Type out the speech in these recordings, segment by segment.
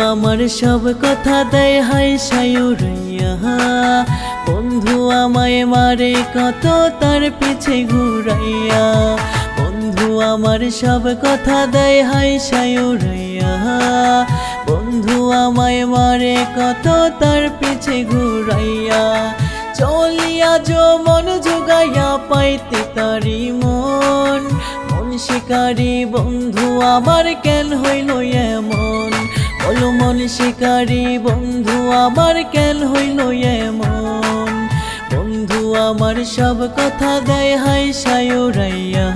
আমার সব কথা দেয় হাই সায়ুরাইয়া বন্ধু আমায় মারে কত, তার পিছে ঘুরাইয়া। বন্ধু আমার সব কথা দেয় হাই সায়ুরাইয়া বন্ধু আমায় মারে কত, তার পিছে ঘুরাইয়া। চলিয়া যো, মন জোগাইয়া পাইতে তারি মন। মন শিকারি বন্ধু, আমার কেন হইল এমন? বলো মন শিকারি, বন্ধু, আমার কেন হইল এমন। বন্ধু, আমার সব কথা দেয় হাই সায়ুরাইয়া।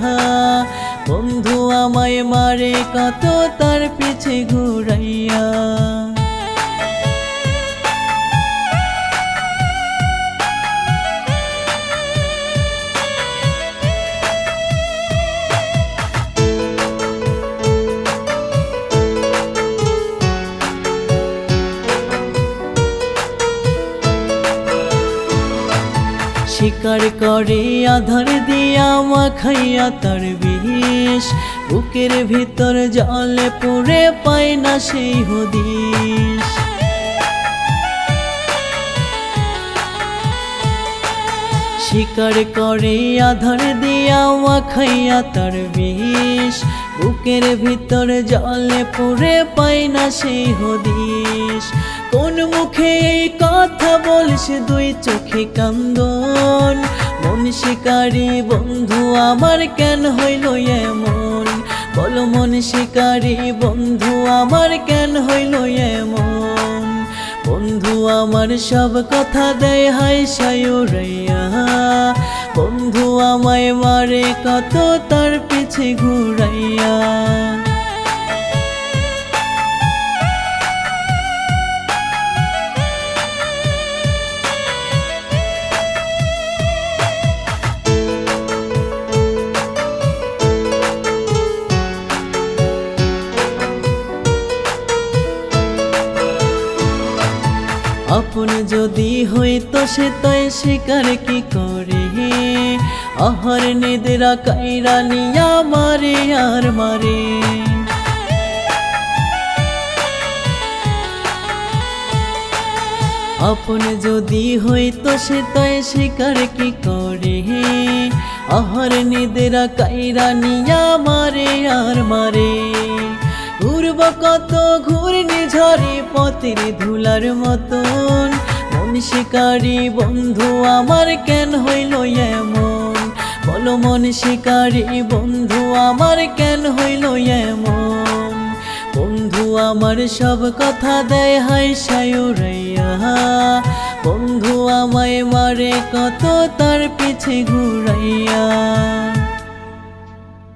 বন্ধু, আমায় মারে কত তার পিছে ঘুরাইয়া। শিকার করে, আধার দিয়া মাখাইয়া তার বিষ। বুকের ভিতর জলে পড়ে পায় না সেই হদিস শিকার করে, আধার দিয়া ওয়া খাইয়া তার বিষ। বুকের ভিতর জলে পড়ে পায় না সেই হদিস কোন মুখে এই কথা বলিস, দুই চোখে কান্দন। মন শিকারি বন্ধু, আমার কেন হইল এমন? বলো মন শিকারি বন্ধু, আমার কেন হইল এমন? বন্ধু, আমার সব কথা দেয় হাই সায়ুরাইয়া। আমায় মারে কত তার পিছে ঘুরাইয়া। আপন যদি হইতো সে তাই শিকার কি করে? আহার নিদ্রা কাইরা নিয়া মারে আর মারে। আপন যদি হইতো সে তাই শিকার কি করে? আহার নিদ্রা কাইরা নিয়া মারে আর মারে। কত ঘুরনি ঝরে পথের ধুলার মতন। মন শিকারি বন্ধু, আমার কেন হইল এমন? বলো মন শিকারি বন্ধু, আমার কেন হইল এমন? বন্ধু, আমার সব কথা দেয় হাই সায়ুরাইয়া। বন্ধু, আমায় মারে কত, তার পিছে ঘুরাইয়া।